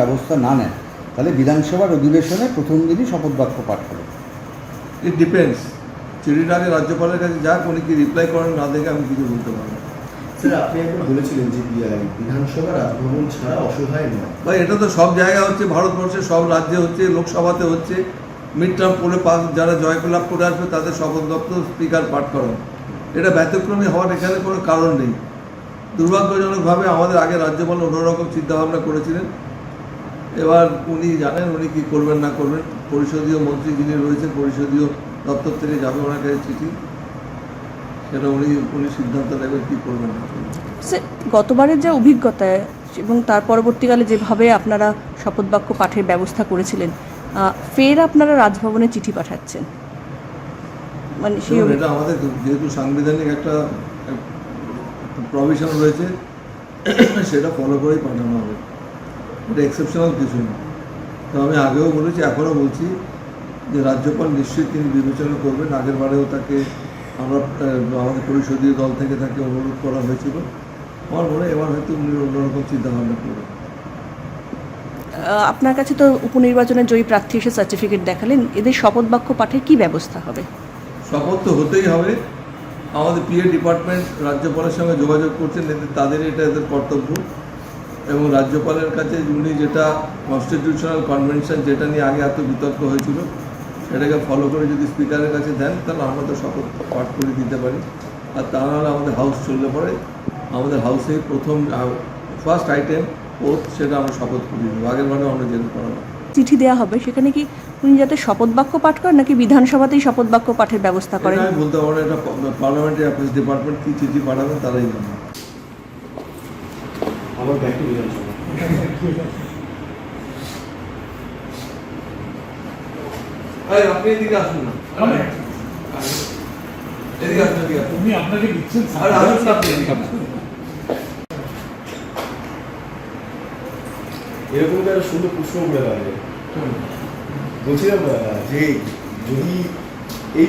ব্যবস্থা না নেন তাহলে বিধানসভার অধিবেশনে প্রথম দিনই শপথ বাক্য পাঠ হবে ইট ডিপেন্ডস চিঠিটা আগে রাজ্যপালের কাছে যাক উনি কি রিপ্লাই করেন না দেখে আমি কিছু বলতে পারব। স্যার আপনি একবার বলেছিলেন যে বিধানসভা রাজভবন ছাড়া অসহায় নয়। ভাই এটা তো সব জায়গায় হচ্ছে ভারতবর্ষের সব রাজ্যে হচ্ছে লোকসভাতে হচ্ছে। মিড টার্ম পরে পাস যারা জয়লাভ করে আসবে তাদের শপথ দপ্তর স্পিকার পাঠ করেন। এটা ব্যতিক্রমী হওয়ার এখানে কোনো কারণ নেই। দুর্ভাগ্যজনকভাবে আমাদের আগে রাজ্যপাল অন্যরকম চিন্তাভাবনা করেছিলেন। এবার উনি জানেন উনি কি করবেন না করবেন। পরিষদীয় মন্ত্রী যিনি রয়েছেন পরিষদীয় দপ্তর থেকে যাবে ওনার কাছে চিঠি। সেটা উনি উনি সিদ্ধান্ত নেবেন কী করবেন না করবেন। গতবারের যে অভিজ্ঞতা এবং তার পরবর্তীকালে যেভাবে আপনারা শপথ বাক্য পাঠের ব্যবস্থা করেছিলেন ফের আপনারা রাজভবনে চিঠি পাঠাচ্ছেন। মানে সেই এটা আমাদের যেহেতু সাংবিধানিক একটা প্রভিশন রয়েছে সেটা ফলো করেই পাঠানো হবে। এটা এক্সেপশনাল কিছু না। তো আমি আগেও বলেছি এখনও বলছি যে রাজ্যপাল নিশ্চয়ই তিনি বিবেচনা করবেন। আগের বারেও তাকে আমরা আমাদের পরিষদীয় দল থেকে তাকে অনুরোধ করা হয়েছিল। আমার মনে হয় এবার হয়তো উনি অন্যরকম চিন্তাভাবনা করবেন। আপনার কাছে তো উপনির্বাচনের জয়ী প্রার্থী এসে সার্টিফিকেট দেখালেন। এদের শপথ বাক্য পাঠের কি ব্যবস্থা হবে? শপথ তো হতেই হবে। আমাদের পিএ ডিপার্টমেন্ট রাজ্যপালের সঙ্গে যোগাযোগ করছেন এদের তাদের এটা এদের কর্তব্য। এবং রাজ্যপালের কাছে উনি যেটা কনস্টিটিউশনাল কনভেনশন যেটা নিয়ে আগে এত বিতর্ক হয়েছিল সেটাকে ফলো করে যদি স্পিকারের কাছে দেন তাহলে আমরা তো শপথ পাঠ করে দিতে পারি। আর তা নাহলে আমাদের হাউস চললে পরে। আমাদের হাউসে প্রথম ফার্স্ট আইটেম ওথ সেটা আমরা শপথ করিয়ে দেবো আগের বারেও আমরা যেটা করাবো চিঠি দেওয়া হবে। সেখানে কি উনি যাতে শপথ বাক্য পাঠ করেন নাকি বিধানসভাতেই শপথ বাক্য পাঠের ব্যবস্থা করেন? আমি বলতে পারব এটা পার্লামেন্টারি অ্যাফেয়ার্স ডিপার্টমেন্ট কি চিঠি পাঠাবেন তারাই জানে। আমার ব্যাক টু বিধানসভা আপনি এদিকে আসুন না। এদিকে আসুন এদিকে আসুন। উনি আপনাকে দিচ্ছেন আরে আসুন না আপনি এদিকে। এরকম একটা সুন্দর প্রশ্ন করে দাঁড়িয়ে বলছিলাম যে যদি এই